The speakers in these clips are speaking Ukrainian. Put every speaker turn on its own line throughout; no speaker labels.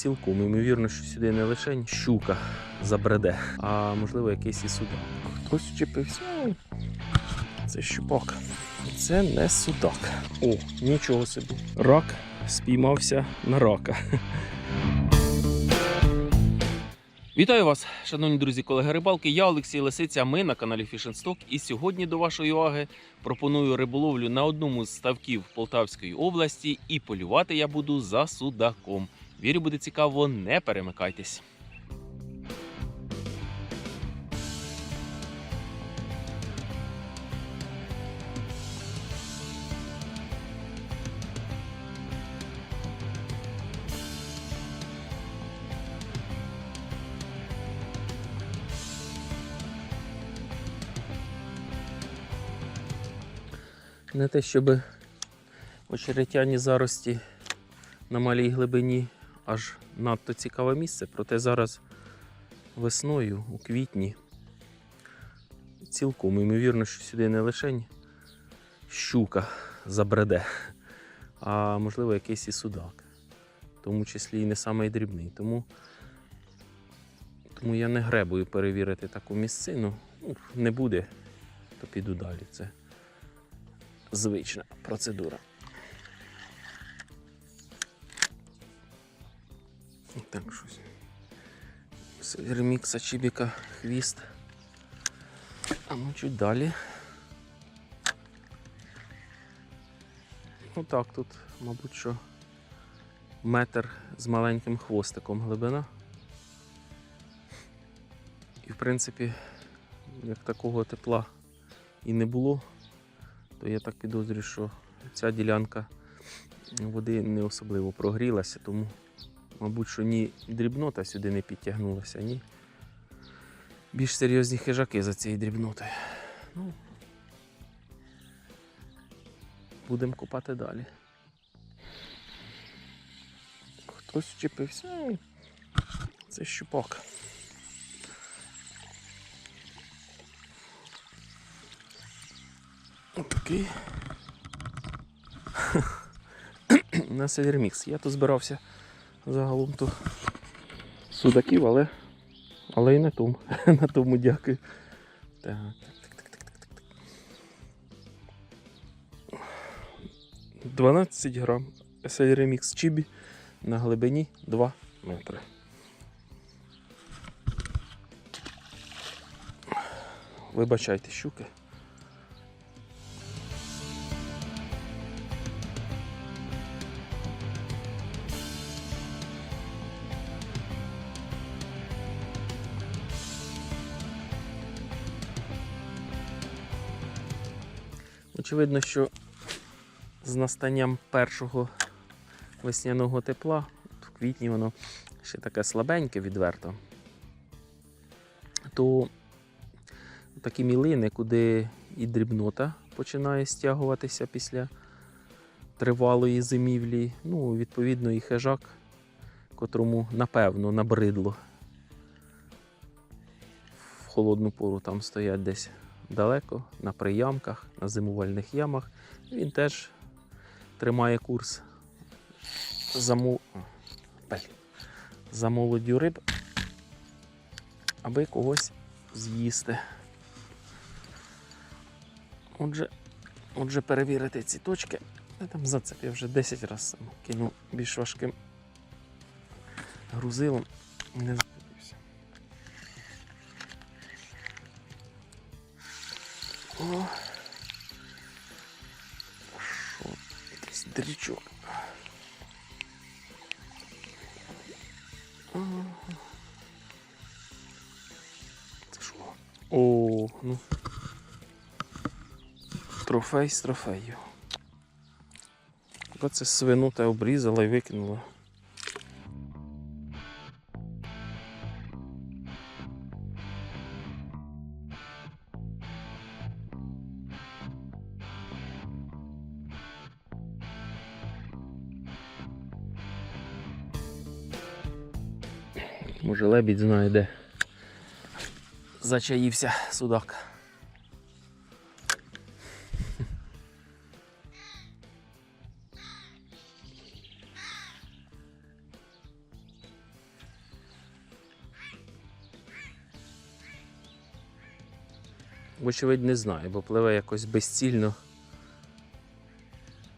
цілком ймовірно, що сюди не лише щука забреде, а можливо якийсь і судак. Хтось вчепився. Це щупак. Це не судак. О, нічого собі. Рак спіймався на рака. Вітаю вас, шановні друзі, колеги рибалки. Я Олексій Лисиця. Ми на каналі Fishing Stock. І сьогодні до вашої уваги пропоную риболовлю на одному з ставків Полтавської області. І полювати я буду за судаком. Вірю, буде цікаво, не перемикайтесь. Не те, щоб очеретяні зарості на малій глибині аж надто цікаве місце, проте зараз весною, у квітні, цілком ймовірно, що сюди не лише щука забреде, а можливо якийсь і судак, в тому числі і не самий дрібний. Тому, тому я не гребую перевірити таку місцину. Ну, не буде, то піду далі. Це звична процедура. Так, щось. Ремікса Чібіка хвіст. А ну чуть далі. Ну так, тут, мабуть, що метр з маленьким хвостиком глибина. І в принципі, як такого тепла і не було, то я так підозрюю, що ця ділянка води не особливо прогрілася, тому, мабуть, що ні дрібнота сюди не підтягнулася, ні більш серйозні хижаки за цією дрібнотою. Ну, будемо купати далі. Хтось вчепився. Це щупак. Отакий. На Севермікс. Я тут збирався загалом то судаків, але, але і на тому. на тому дякую. Так, так, так, так, так, так, так. 12 грам Севермікс чібі на глибині 2 метри. Вибачайте, щуки. Очевидно, що з настанням першого весняного тепла, в квітні воно ще таке слабеньке відверто, то такі мілини, куди і дрібнота починає стягуватися після тривалої зимівлі, ну, відповідно, і хижак, котрому напевно набридло. В холодну пору там стоять десь далеко, на приямках, на зимувальних ямах. Він теж тримає курс за, мо... За молоддю риб, аби когось з'їсти. Отже, отже, перевірити ці точки. Я там зацеп, я вже 10 разів сам кинув більш важким грузилом. О. Що? Якийсь дрічок. Це що? О, ну. Трофей з трофею. Оце свину та обрізала і викинула. Може лебідь знає де. Зачаївся судак. Вочевидь, не знаю, бо пливе якось безцільно.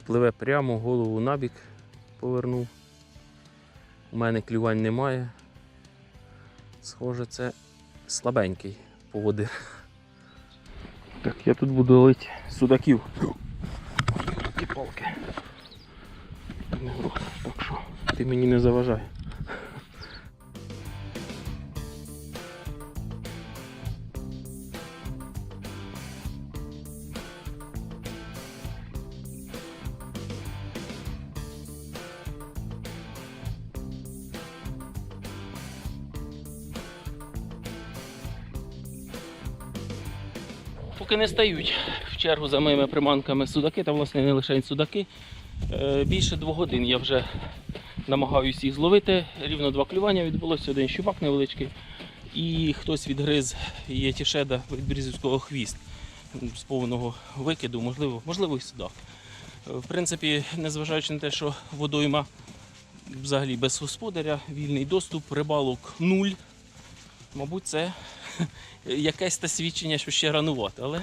Пливе прямо, голову набік повернув. У мене клювань немає. Схоже, це слабенький поводир. Так, я тут буду ловити судаків. Ті палки. Так що ти мені не заважай. Поки не стають в чергу за моїми приманками судаки, та власне не лише судаки. Е, Більше двох годин я вже намагаюся їх зловити. Рівно два клювання відбулося, один щупак невеличкий. І хтось відгриз єтішеда від брізівського хвіст з повного викиду, можливо, можливо і судак. Е, В принципі, незважаючи на те, що водойма взагалі без господаря, вільний доступ, рибалок нуль. Мабуть, це якесь те свідчення, що ще ранувати, але,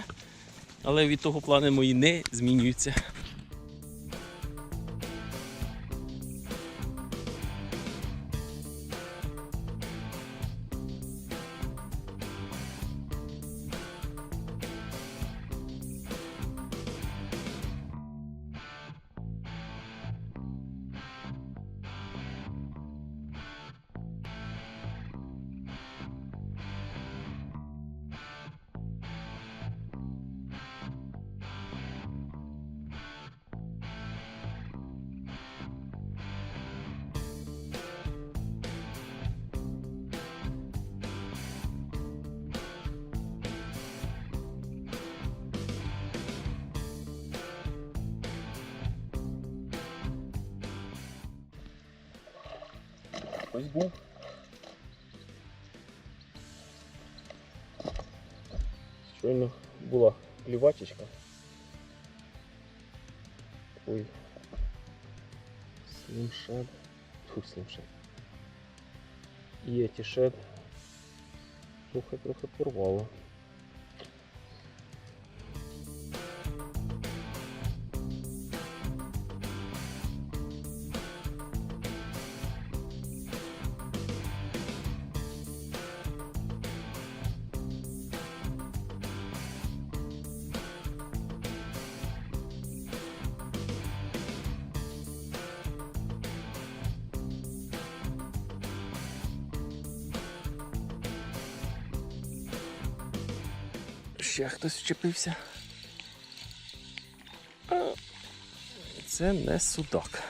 але від того плани мої не змінюються. Ось був. Щойно була плівачечка. Ой. Слімшед. Фу, слімшед. Єтішед. Трохи трохи порвало. Ще хтось вчепився. Це не судак.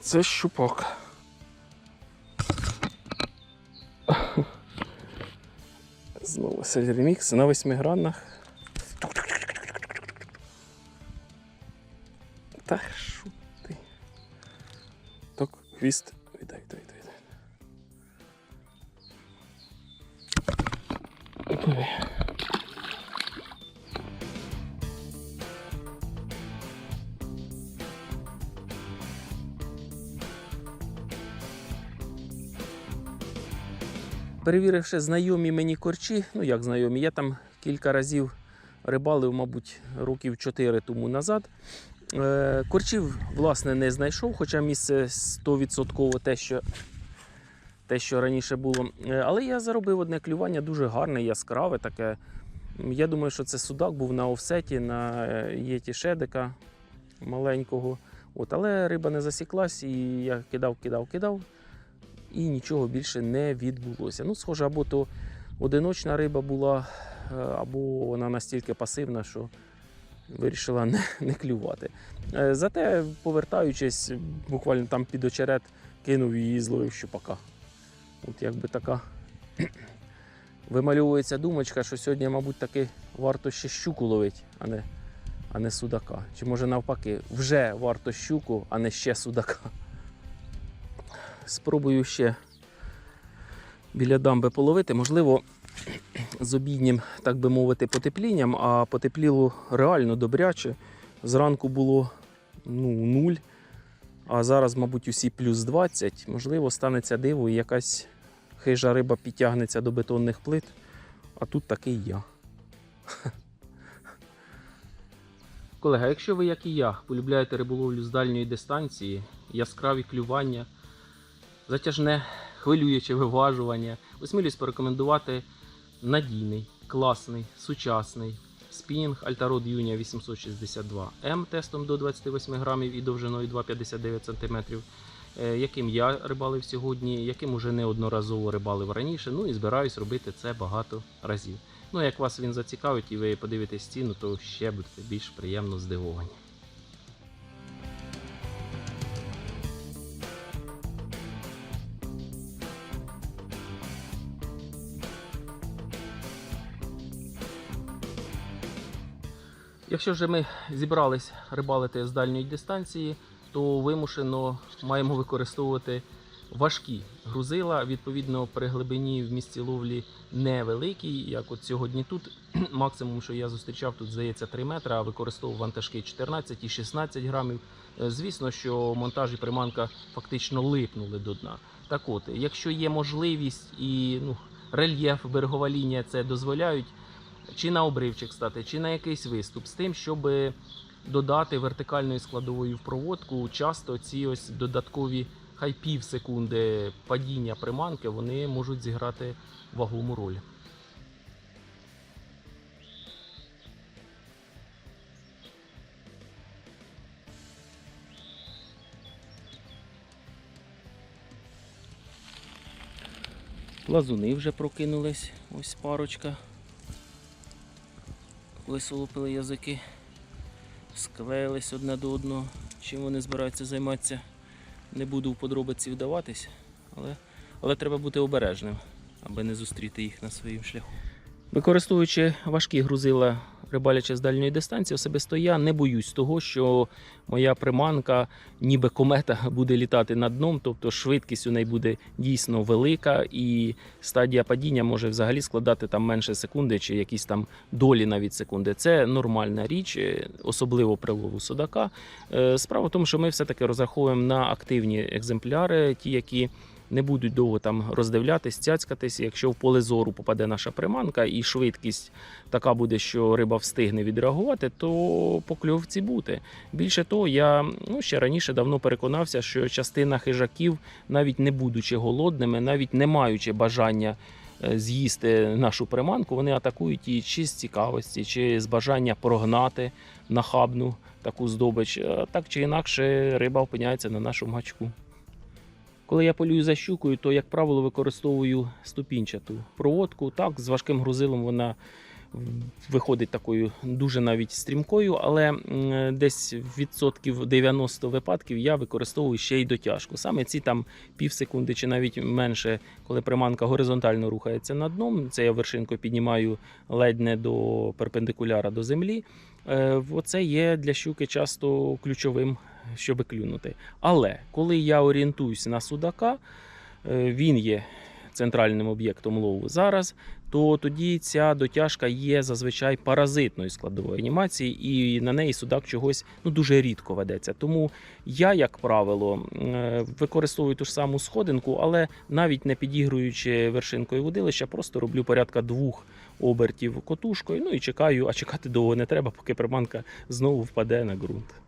Це щупак. Знову ремікс на восьмигранах. Та що ти? Так, хвіст. Перевіривши знайомі мені корчі, ну як знайомі, я там кілька разів рибалив, мабуть, років 4 тому назад. Е, Корчів, власне, не знайшов, хоча місце 100% те, що, те, що раніше було. Е, Але я заробив одне клювання, дуже гарне, яскраве таке. Я думаю, що це судак був на офсеті, на е, єті шедика маленького. От, але риба не засіклась, і я кидав, кидав, кидав, і нічого більше не відбулося. Ну, схоже, або то одиночна риба була, е, або вона настільки пасивна, що вирішила не, не клювати. Е, Зате, повертаючись, буквально там під очерет кинув її зловив щупака. От якби така вимальовується думочка, що сьогодні, мабуть, таки варто ще щуку ловити, а не, а не судака. Чи може навпаки, вже варто щуку, а не ще судака. Спробую ще біля дамби половити. Можливо, з обіднім, так би мовити, потеплінням, а потепліло реально добряче. Зранку було ну, нуль, А зараз, мабуть, усі плюс 20. Можливо, станеться диво і якась хижа риба підтягнеться до бетонних плит. А тут такий я. Колега, якщо ви, як і я, полюбляєте риболовлю з дальньої дистанції, яскраві клювання, затяжне хвилююче виважування, осмілюсь порекомендувати надійний, класний, сучасний спінінг Альтарод Юнія 862 М тестом до 28 грамів і довжиною 2,59 см, е, яким я рибалив сьогодні, яким уже неодноразово рибалив раніше. Ну і збираюсь робити це багато разів. Ну, як вас він зацікавить і ви подивитесь ціну, то ще будете більш приємно здивовані. Якщо вже ми зібрались рибалити з дальньої дистанції, то вимушено маємо використовувати важкі грузила. Відповідно, при глибині в місці ловлі невеликій, як от сьогодні тут. Максимум, що я зустрічав, тут здається 3 метри, а використовував вантажки 14 і 16 грамів. Е, Звісно, що монтаж і приманка фактично липнули до дна. Так от, якщо є можливість і ну, рельєф, берегова лінія це дозволяють, чи на обривчик стати, чи на якийсь виступ, з тим, щоб додати вертикальної складової в проводку, часто ці ось додаткові хай пів секунди падіння приманки, вони можуть зіграти вагому роль. Лазуни вже прокинулись, ось парочка. Висолопили язики, склеїлись одне до одного. Чим вони збираються займатися, не буду в подробиці вдаватись, але, але треба бути обережним, аби не зустріти їх на своїм шляху. Використовуючи важкі грузила, рибалячи з дальньої дистанції, особисто я не боюсь того, що моя приманка, ніби комета, буде літати над дном, тобто швидкість у неї буде дійсно велика, і стадія падіння може взагалі складати там менше секунди чи якісь там долі навіть секунди. Це нормальна річ, е, особливо при лову судака. Е, Справа в тому, що ми все-таки розраховуємо на активні екземпляри, ті, які не будуть довго там роздивлятись, цяцькатись. Якщо в поле зору попаде наша приманка і швидкість така буде, що риба встигне відреагувати, то покльовці бути. Більше того, я ну, ще раніше давно переконався, що частина хижаків, навіть не будучи голодними, навіть не маючи бажання е, з'їсти нашу приманку, вони атакують її чи з цікавості, чи з бажання прогнати нахабну таку здобич. Е, Так чи інакше, риба опиняється на нашому гачку. Коли я полюю за щукою, то, як правило, використовую ступінчату проводку. Так, з важким грузилом вона виходить такою дуже навіть стрімкою, але десь відсотків 90 випадків я використовую ще й дотяжку. Саме ці там пів секунди чи навіть менше, коли приманка горизонтально рухається над дном. Це я вершинку піднімаю ледь не до перпендикуляра до землі. Е, Оце є для щуки часто ключовим, щоб клюнути. Але коли я орієнтуюся на судака, е, він є центральним об'єктом лову зараз, то тоді ця дотяжка є зазвичай паразитною складовою анімації, і на неї судак чогось ну, дуже рідко ведеться. Тому я, як правило, е, використовую ту ж саму сходинку, але навіть не підігруючи вершинкою водилища, просто роблю порядка двох обертів котушкою. Ну і чекаю, а чекати довго не треба, поки приманка знову впаде на ґрунт.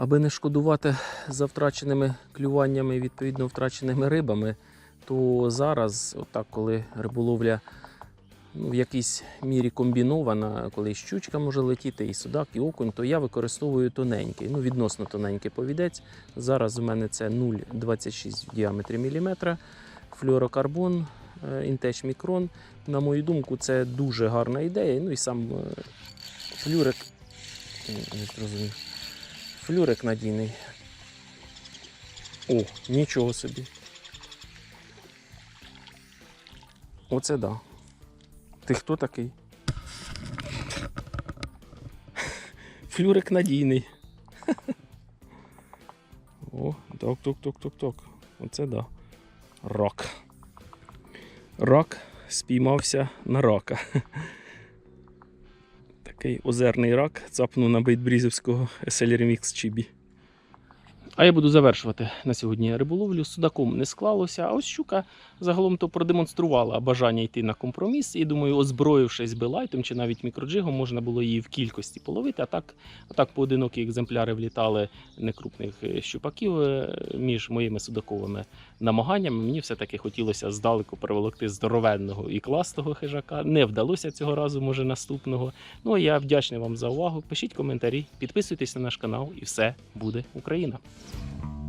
Аби не шкодувати за втраченими клюваннями, відповідно втраченими рибами, то зараз, отак, коли риболовля ну, в якійсь мірі комбінована, коли і щучка може летіти, і судак, і окунь, то я використовую тоненький, ну, відносно тоненький повідець. Зараз у мене це 0,26 в діаметрі міліметра, флюорокарбон, інтеч мікрон. На мою думку, це дуже гарна ідея. Ну і сам е, флюрик. Не зрозумів. Флюрик надійний. О, нічого собі. Оце да. Ти хто такий? Флюрик надійний. О, ток, ток, ток, ток, ток. Оце да. Рак. Рак спіймався на рака. Такий озерний рак цапнув на бейтбрізівського SL Remix Чібі. А я буду завершувати на сьогодні риболовлю. З судаком не склалося, а ось щука загалом то продемонструвала бажання йти на компроміс. І думаю, озброївшись билайтом чи навіть мікроджигом, можна було її в кількості половити. А так, а так поодинокі екземпляри влітали некрупних е, щупаків е, між моїми судаковими намаганнями. Мені все-таки хотілося здалеку приволокти здоровенного і класного хижака. Не вдалося цього разу, може наступного. Ну а я вдячний вам за увагу. Пишіть коментарі, підписуйтесь на наш канал, і все буде Україна. Música